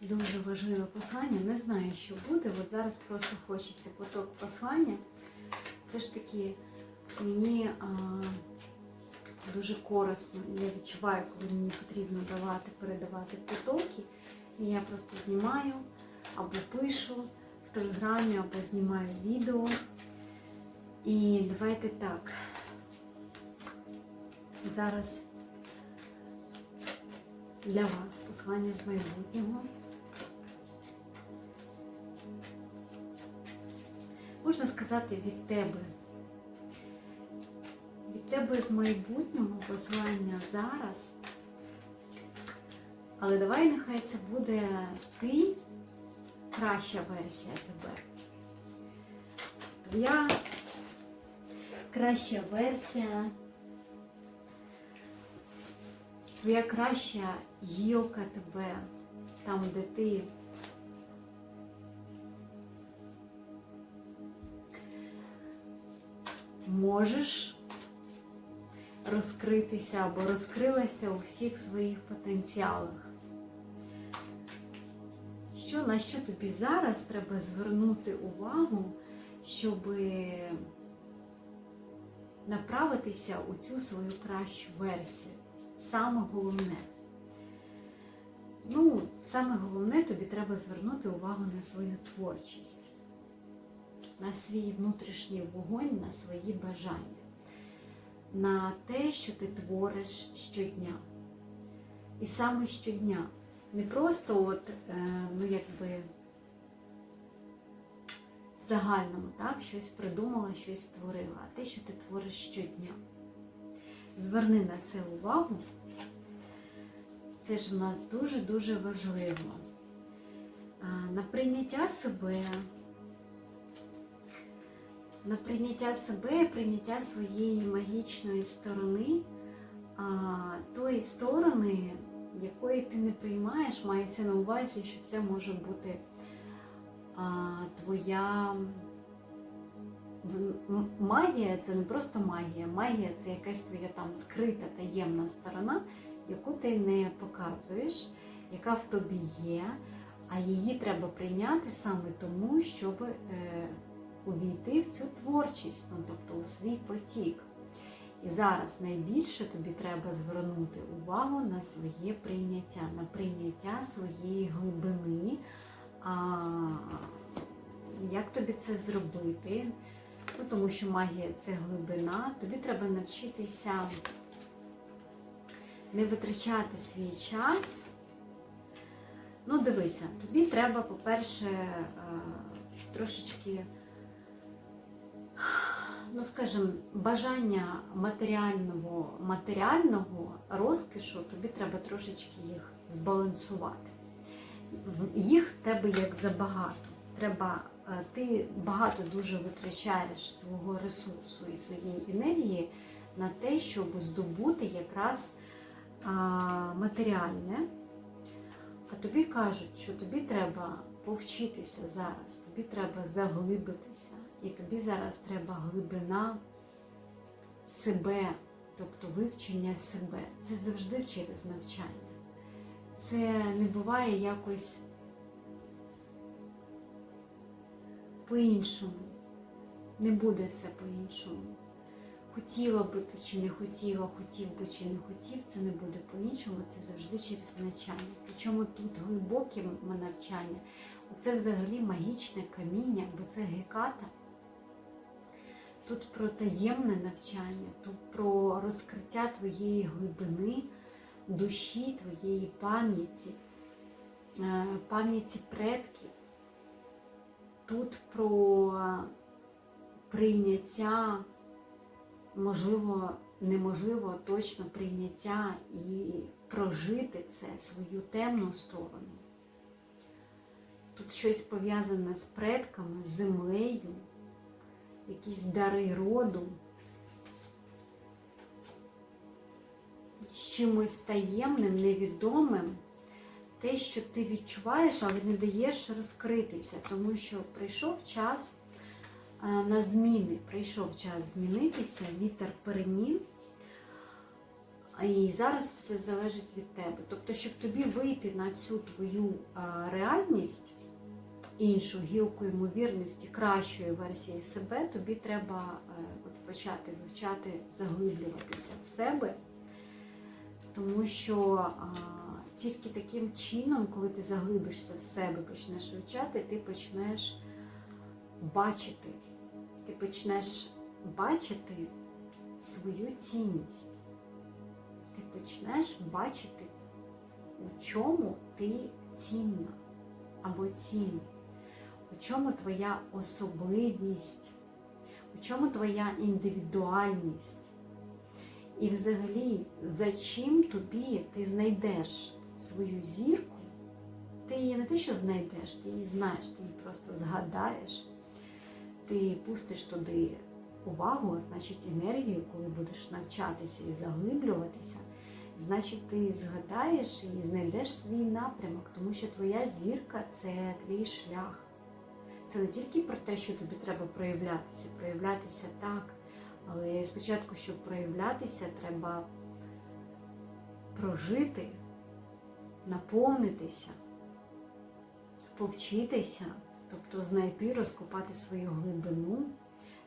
Дуже важливе послання. Не знаю, що буде. От зараз просто хочеться поток послання. Все ж таки мені а, дуже корисно. Я відчуваю, коли мені потрібно давати, передавати потоки. І я просто знімаю або пишу в телеграмі, або знімаю відео. І давайте так. Зараз для вас послання з майбутнього. Можна сказати від тебе. Від тебе з майбутнього послання зараз. Але давай нехай це буде ти, краща версія тебе. Твоя краща версія. Твоя краща гілка тебе, там, де ти можеш розкритися або розкрилася у всіх своїх потенціалах. Що, на що тобі зараз треба звернути увагу, щоб направитися у цю свою кращу версію? Саме головне. Ну, саме головне, тобі треба звернути увагу на свою творчість, на свій внутрішній вогонь, на свої бажання, на те, що ти твориш щодня. І саме щодня. Не просто от, е, ну якби в загальному, так, щось придумала, щось створила, а те, що ти твориш щодня. Зверни на це увагу. Це ж в нас дуже-дуже важливо. На прийняття себе, на прийняття себе, прийняття своєї магічної сторони, а, тої сторони, якої ти не приймаєш, мається на увазі, що це може бути а, твоя магія це не просто магія. Магія це якась твоя там скрита таємна сторона, яку ти не показуєш, яка в тобі є, а її треба прийняти саме тому, щоб е, увійти в цю творчість, ну, тобто у свій потік. І зараз найбільше тобі треба звернути увагу на своє прийняття, на прийняття своєї глибини. А, як тобі це зробити? Ну, тому що магія це глибина. Тобі треба навчитися не витрачати свій час. Ну, дивися, тобі треба, по-перше, е, трошечки, ну, скажімо, бажання матеріального, матеріального розкишу, тобі треба трошечки їх збалансувати. Їх в тебе як забагато. Треба, е, ти багато дуже витрачаєш свого ресурсу і своєї енергії на те, щоб здобути якраз а, матеріальне. А тобі кажуть, що тобі треба повчитися зараз, тобі треба заглибитися, і тобі зараз треба глибина себе, тобто вивчення себе. Це завжди через навчання. Це не буває якось по-іншому. Не буде це по-іншому. Хотіла би ти чи не хотіла, хотів би чи не хотів, це не буде по-іншому, це завжди через навчання. Причому тут глибоке навчання, це взагалі магічне каміння, бо це геката. Тут про таємне навчання, тут про розкриття твоєї глибини, душі, твоєї пам'яті, е, пам'яті предків. Тут про прийняття, можливо, неможливо точно прийняття і прожити це, свою темну сторону. Тут щось пов'язане з предками, з землею, якісь дари роду, з чимось таємним, невідомим, те, що ти відчуваєш, але не даєш розкритися, тому що прийшов час е, на зміни, прийшов час змінитися, вітер перемін. І зараз все залежить від тебе. Тобто, щоб тобі вийти на цю твою реальність, іншу гілку ймовірності, кращої версії себе, тобі треба е, от почати вивчати, заглиблюватися в себе. Тому що тільки таким чином, коли ти заглибишся в себе, почнеш вивчати, ти почнеш бачити. Ти почнеш бачити свою цінність. Ти почнеш бачити, у чому ти цінна або цінний, у чому твоя особливість, у чому твоя індивідуальність. І взагалі, за чим тобі ти знайдеш свою зірку, ти її не те, що знайдеш, ти її знаєш, ти її просто згадаєш, ти пустиш туди увагу, значить енергію, коли будеш навчатися і заглиблюватися, значить ти згадаєш і знайдеш свій напрямок, тому що твоя зірка це твій шлях. Це не тільки про те, що тобі треба проявлятися, проявлятися так. Але спочатку, щоб проявлятися, треба прожити, наповнитися, повчитися, тобто знайти, розкопати свою глибину,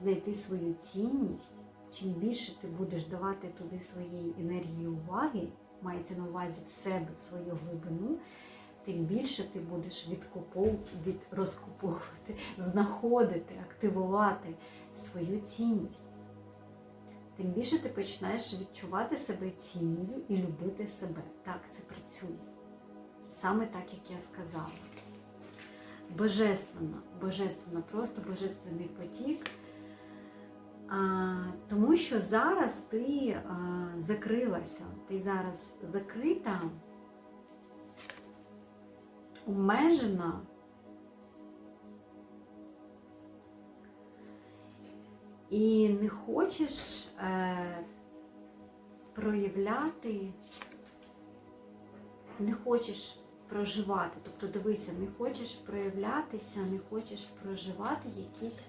знайти свою цінність. Чим більше ти будеш давати туди своєї енергії уваги, мається на увазі в себе, в свою глибину, тим більше ти будеш від... розкуповувати, знаходити, активувати свою цінність тим більше ти починаєш відчувати себе цінною і любити себе. Так це працює. Саме так, як я сказала. Божественно, божественно, просто божественний потік. А, Тому що зараз ти а, закрилася, ти зараз закрита, обмежена. І не хочеш е, проявляти, не хочеш проживати. Тобто, дивися, не хочеш проявлятися, не хочеш проживати якісь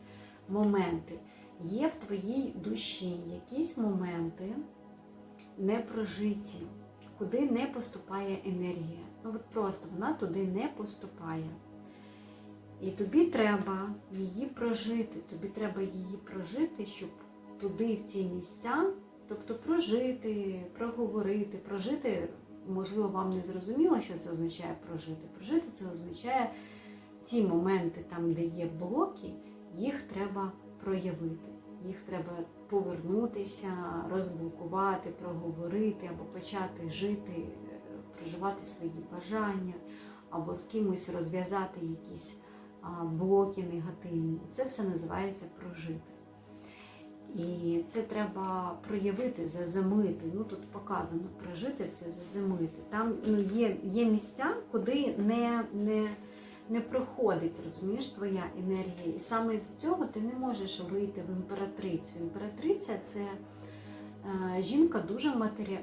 моменти. Є в твоїй душі якісь моменти непрожиті, куди не поступає енергія. Ну от просто вона туди не поступає. І тобі треба її прожити. Тобі треба її прожити, щоб туди, в ці місця, тобто прожити, проговорити, прожити, можливо, вам не зрозуміло, що це означає прожити. Прожити це означає ті моменти, там, де є блоки, їх треба проявити. Їх треба повернутися, розблокувати, проговорити або почати жити, проживати свої бажання, або з кимось розв'язати якісь блоки негативні. Це все називається прожити. І це треба проявити, заземлити. Ну тут показано, прожити це заземлити. Там ну, є є місця, куди не не, не проходить, розумієш, твоя енергія. І саме з цього ти не можеш вийти в імператрицю. Імператриця це жінка дуже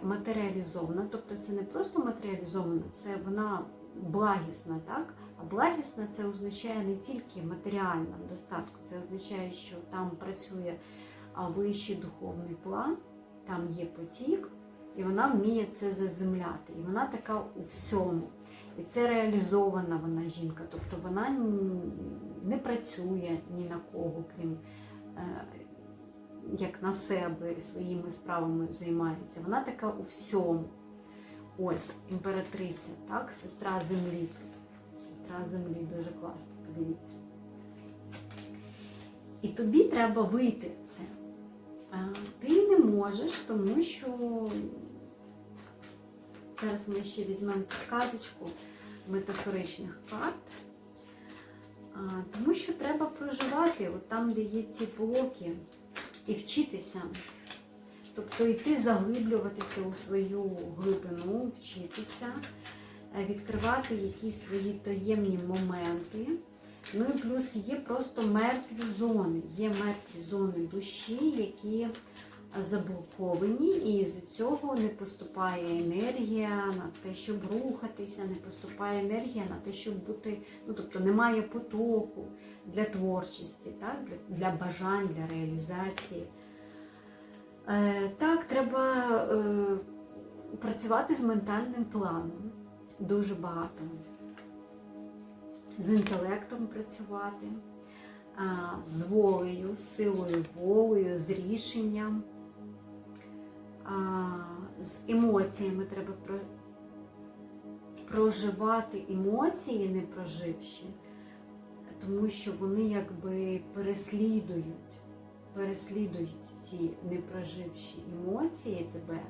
матеріалізована. Тобто це не просто матеріалізована, це вона благісна, так? А благісна це означає не тільки матеріальна достатку, це означає, що там працює вищий духовний план, там є потік, і вона вміє це заземляти. І вона така у всьому. І це реалізована вона жінка, тобто вона не працює ні на кого, крім е, як на себе своїми справами займається. Вона така у всьому. Ось імператриця, так, сестра землі. Сестра землі дуже класно, подивіться. І тобі треба вийти в це. Ти не можеш, тому що зараз ми ще візьмемо казочку метафоричних карт. Тому що треба проживати от там, де є ці блоки, і вчитися. Тобто йти заглиблюватися у свою глибину, вчитися, е, відкривати якісь свої таємні моменти. Ну і плюс є просто мертві зони. Є мертві зони душі, які заблоковані, і з цього не поступає енергія на те, щоб рухатися, не поступає енергія на те, щоб бути, ну тобто немає потоку для творчості, так? для, для бажань, для реалізації. Е, так, треба е, працювати з ментальним планом дуже багато. З інтелектом працювати, з волею, з силою волею, з рішенням, з емоціями треба про- проживати емоції, не проживши, тому що вони якби переслідують, переслідують ці непроживші емоції тебе,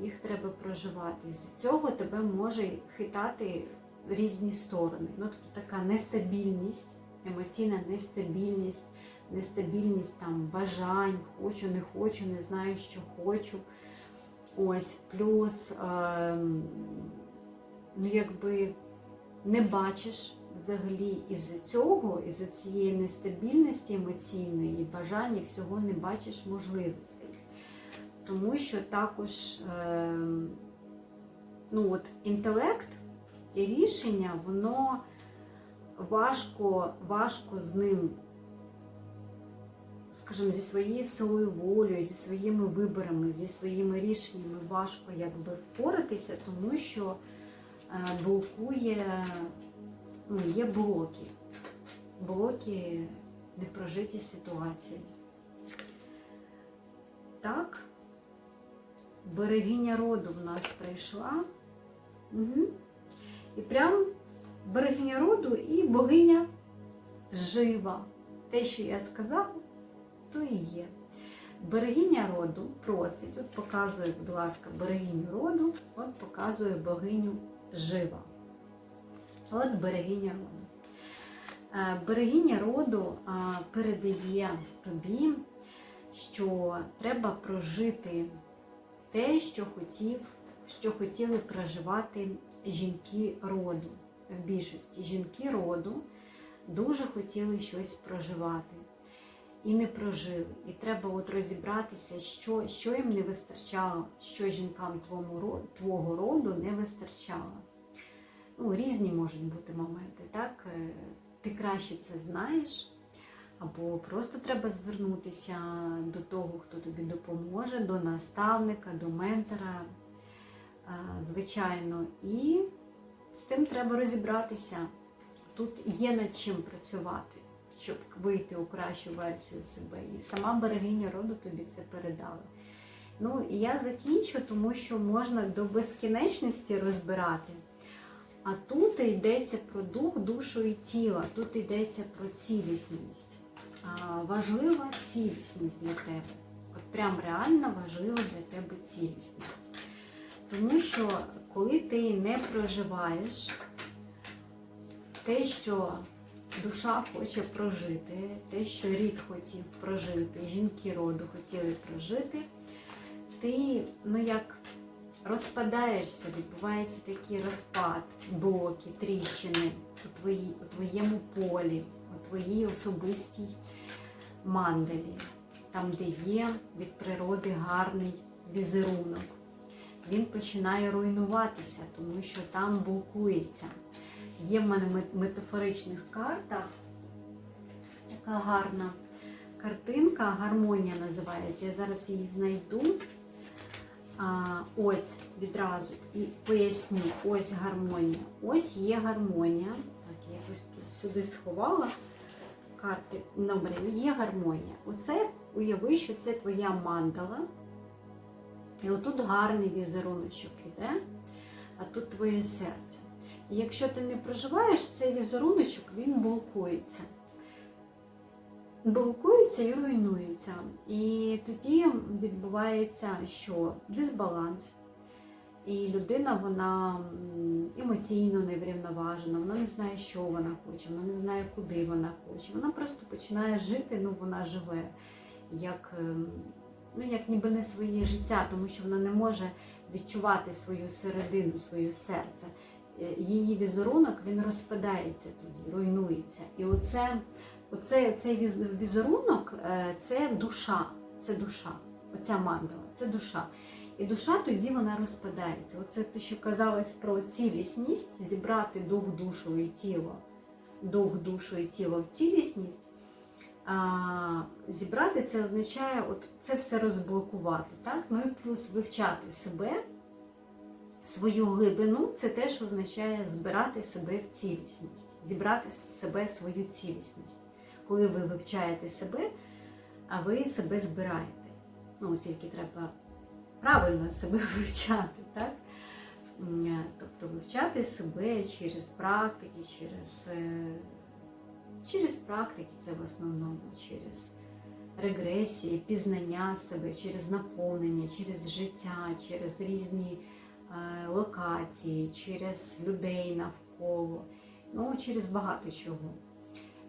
їх треба проживати. З цього тебе може хитати в різні сторони. Ну, тобто така нестабільність, емоційна нестабільність, нестабільність там бажань, хочу, не хочу, не знаю, що хочу. Ось, плюс, ем, ну якби не бачиш взагалі із цього, із цієї нестабільності емоційної бажання всього не бачиш можливостей. Тому що також ем, ну от, інтелект і рішення, воно важко, важко з ним, скажімо, зі своєю силою волею, зі своїми виборами, зі своїми рішеннями важко якби впоратися, тому що е, блокує, ну, є блоки, блоки непрожиті ситуації. Так, берегиня роду в нас прийшла. Угу. І прям берегиня роду і богиня жива. Те, що я сказала, то і є. Берегиня роду просить, от показує, будь ласка, берегиню роду, от показує богиню жива. От берегиня роду. Е, Берегиня роду передає тобі, що треба прожити те, що хотів, що хотіли проживати жінки роду. В більшості жінки роду дуже хотіли щось проживати і не прожили. І треба от розібратися, що, що їм не вистачало, що жінкам твого твого роду не вистачало. Ну, різні можуть бути моменти, так? Е, Ти краще це знаєш, або просто треба звернутися до того, хто тобі допоможе, до наставника, до ментора, е, звичайно. І з тим треба розібратися. Тут є над чим працювати, щоб вийти у кращу версію себе. І сама берегиня роду тобі це передала. Ну, і я закінчу, тому що можна до безкінечності розбирати. А тут йдеться про дух, душу і тіло, тут йдеться про цілісність. А, важлива цілісність для тебе. От прям реально важлива для тебе цілісність. Тому що коли ти не проживаєш те, що душа хоче прожити, те, що рід хотів прожити, жінки роду хотіли прожити, ти, ну як розпадаєшся, відбувається такий розпад, блоки, тріщини у, твої, у твоєму полі, у твоїй особистій мандалі, там, де є від природи гарний візерунок. Він починає руйнуватися, тому що там блокується. Є в мене мет- метафоричних картах така гарна картинка, гармонія називається. Я зараз її знайду. А, ось відразу і поясню, ось гармонія. Ось є гармонія. Так, я якось тут сюди сховала карти номерів. Є гармонія. Оце уяви, що це твоя мандала. І отут гарний візеруночок іде, а тут твоє серце. Якщо ти не проживаєш, цей візеруночок він блокується. Блокується і руйнується. І тоді відбувається що? Дисбаланс. І людина вона емоційно неврівноважена, вона не знає, що вона хоче, вона не знає, куди вона хоче. Вона просто починає жити, ну вона живе, як, ем, ну, як ніби не своє життя, тому що вона не може відчувати свою середину, своє серце. Е, Її візерунок він розпадається тоді, руйнується. І оце, оце, цей візерунок е, це душа, це душа, оця мандала, це душа. І душа тоді вона розпадається. Оце те, що казалось про цілісність, зібрати дух, душу і тіло, дух, душу і тіло в цілісність. А, зібрати це означає от це все розблокувати. Так? Ну і плюс вивчати себе, свою глибину це теж означає збирати себе в цілісність, зібрати з себе свою цілісність. Коли ви вивчаєте себе, а ви себе збираєте. Ну, тільки треба правильно себе вивчати, так? Е, Тобто вивчати себе через практики, через, е, через практики, це в основному, через регресії, пізнання себе, через наповнення, через життя, через різні локації, через людей навколо, ну, через багато чого.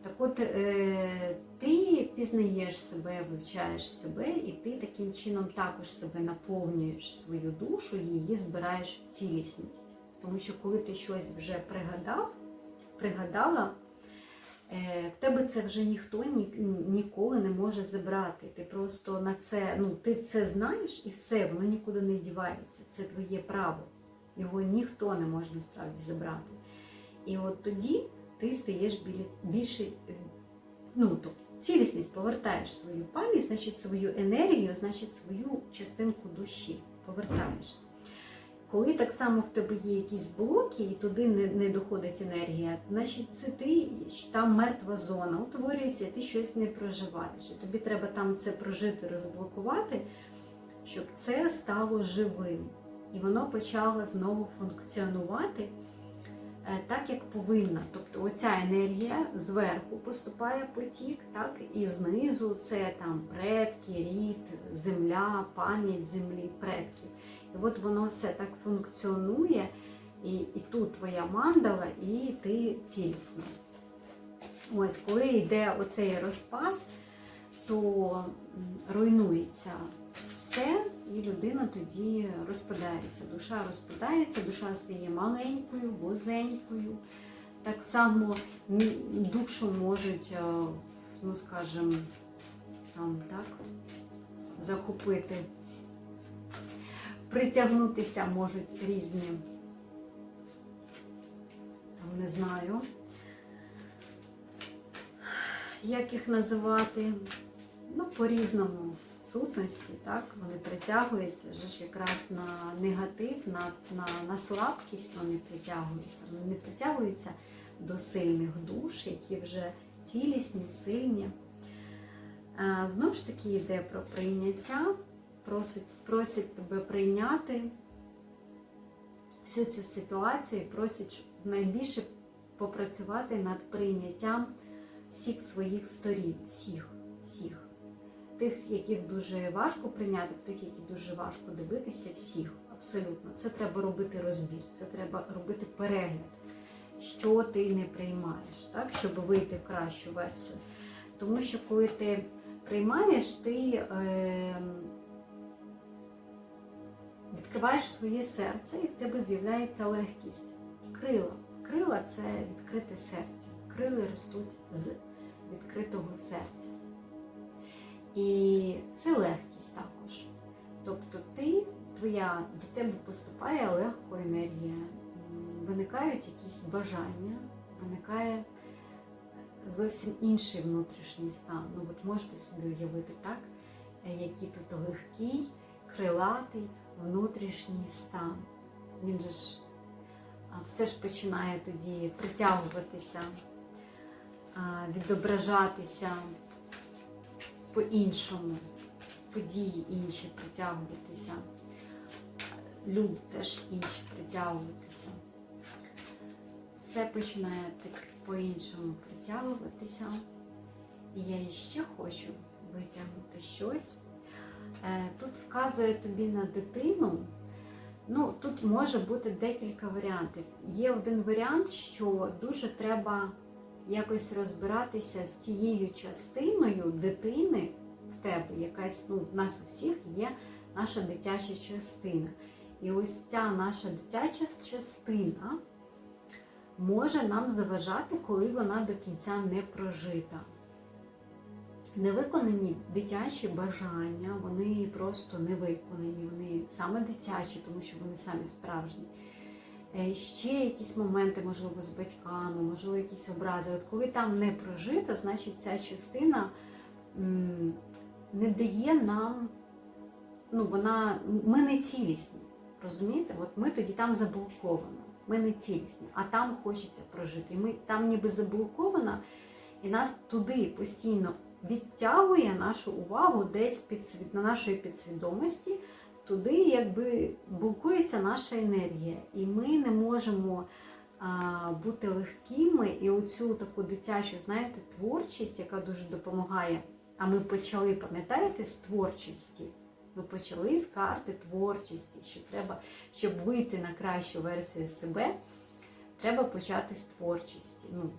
Так от е, ти пізнаєш себе, вивчаєш себе, і ти таким чином також себе наповнюєш свою душу, її збираєш в цілісність. Тому що коли ти щось вже пригадав, пригадала, е, в тебе це вже ніхто ні, ніколи не може забрати. Ти просто на це, ну, ти це знаєш і все, воно нікуди не дівається. Це твоє право. Його ніхто не може насправді забрати. І от тоді ти стаєш більше, е, ну, тобто цілісність повертаєш свою пам'ять, значить свою енергію, значить свою частинку душі повертаєш. Коли так само в тебе є якісь блоки, і туди не, не доходить енергія, значить це ти там мертва зона, утворюється, і ти щось не проживаєш. І тобі треба там це прожити, розблокувати, щоб це стало живим. І воно почало знову функціонувати е, так, як повинна. Тобто оця енергія зверху поступає потік, так, і знизу це там предки, рід, земля, пам'ять землі, предків. І от воно все так функціонує, і, і тут твоя мандала, і ти цілісна. Ось, коли йде оцей розпад, то руйнується все, і людина тоді розпадається. Душа розпадається, душа стає маленькою, вузенькою. Так само душу можуть, е, ну скажімо, там так, захопити притягнутися можуть різні, там не знаю, як їх називати, ну, по-різному. Сутності, так, вони притягуються. Ж якраз на негатив, на, на, на слабкість вони притягуються. Вони не притягуються до сильних душ, які вже цілісні, сильні. Е, Знову ж таки йде про прийняття просить, просять тебе прийняти всю цю ситуацію і просять найбільше попрацювати над прийняттям всіх своїх сторін, всіх, всіх. Тих, яких дуже важко прийняти, в тих, які дуже важко дивитися, всіх, абсолютно. Це треба робити розбір, це треба робити перегляд, що ти не приймаєш, так, щоб вийти в кращу версію. Тому що коли ти приймаєш, ти. Е, відкриваєш своє серце і в тебе з'являється легкість. Крила. Крила це відкрите серце. Крили ростуть з відкритого серця. І це легкість також. Тобто ти, твоя, до тебе поступає легко енергія, виникають якісь бажання, виникає зовсім інший внутрішній стан. Ну от можете собі уявити, так, е, який тут легкий, крилатий внутрішній стан. Він же ж все ж починає тоді притягуватися, відображатися по-іншому, події інші притягуватися, люди теж інші притягуватися. Все починає так по-іншому притягуватися. І я іще хочу витягнути щось. Е, Тут вказує тобі на дитину. Ну, тут може бути декілька варіантів. Є один варіант, що дуже треба якось розбиратися з тією частиною дитини в тебе, якась, ну, в нас у всіх є наша дитяча частина. І ось ця наша дитяча частина може нам заважати, коли вона до кінця не прожита. Невиконані дитячі бажання, вони просто не виконані, вони саме дитячі, тому що вони самі справжні. Е, Ще якісь моменти, можливо, з батьками, можливо, якісь образи. От коли там не прожито, значить ця частина не дає нам, ну, вона, ми не цілісні. Розумієте? От ми тоді там заблоковано, ми не цілісні, а там хочеться прожити. І ми там ніби заблоковано, і нас туди постійно відтягує нашу увагу десь підсвід... на нашої підсвідомості, туди якби блокується наша енергія. І ми не можемо а, бути легкими. І оцю таку дитячу, знаєте, творчість, яка дуже допомагає. А ми почали, пам'ятаєте, з творчості. Ми почали з карти творчості, що треба, щоб вийти на кращу версію себе, треба почати з творчості. Ну,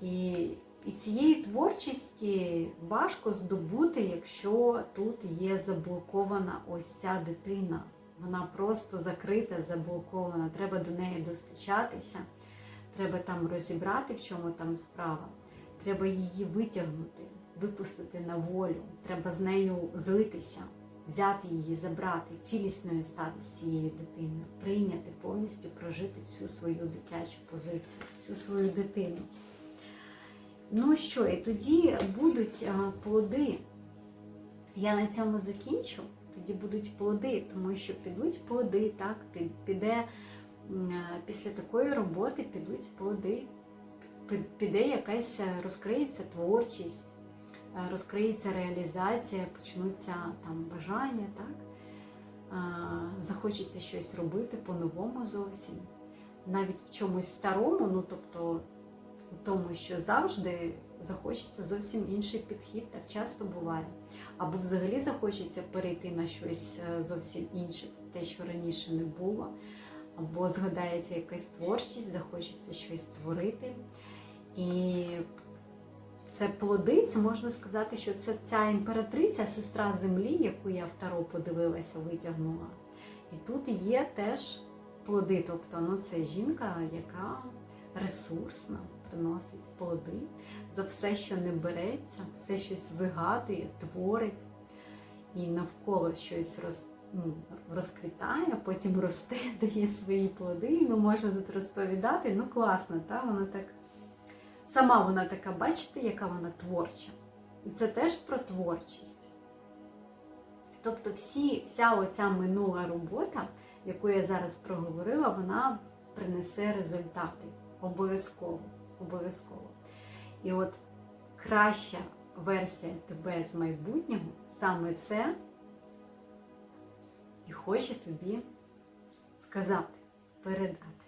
і, і цієї творчості важко здобути, якщо тут є заблокована ось ця дитина. Вона просто закрита, заблокована. Треба до неї достучатися, треба там розібрати, в чому там справа. Треба її витягнути, випустити на волю. Треба з нею злитися взяти її, забрати, цілісною стати з цією дитиною, прийняти, повністю прожити всю свою дитячу позицію, всю свою дитину. Ну що, і тоді будуть плоди. Я на цьому закінчу. Тоді будуть плоди, тому що підуть плоди, так, піде після такої роботи підуть плоди, піде якась розкриється творчість розкриється реалізація, почнуться там бажання, так? Захочеться щось робити по-новому зовсім. Навіть в чомусь старому, ну тобто у тому, що завжди захочеться зовсім інший підхід, так часто буває. Або взагалі захочеться перейти на щось е, зовсім інше, те, що раніше не було, або згадається якась творчість, захочеться щось творити. І це плоди, це можна сказати, що це ця імператриця, сестра землі, яку я в Таро подивилася, витягнула. І тут є теж плоди. Тобто ну, це жінка, яка ресурсна, приносить плоди за все, що не береться, все щось вигадує, творить і навколо щось роз, ну, розквітає, потім росте, дає свої плоди. Ну, можна тут розповідати. Ну, класно, та? вона так. Сама вона така, бачите, яка вона творча. І це теж про творчість. Тобто всі, вся оця минула робота, яку я зараз проговорила, вона принесе результати. Обов'язково. Обов'язково. І от краща версія тебе з майбутнього саме це і хоче тобі сказати, передати.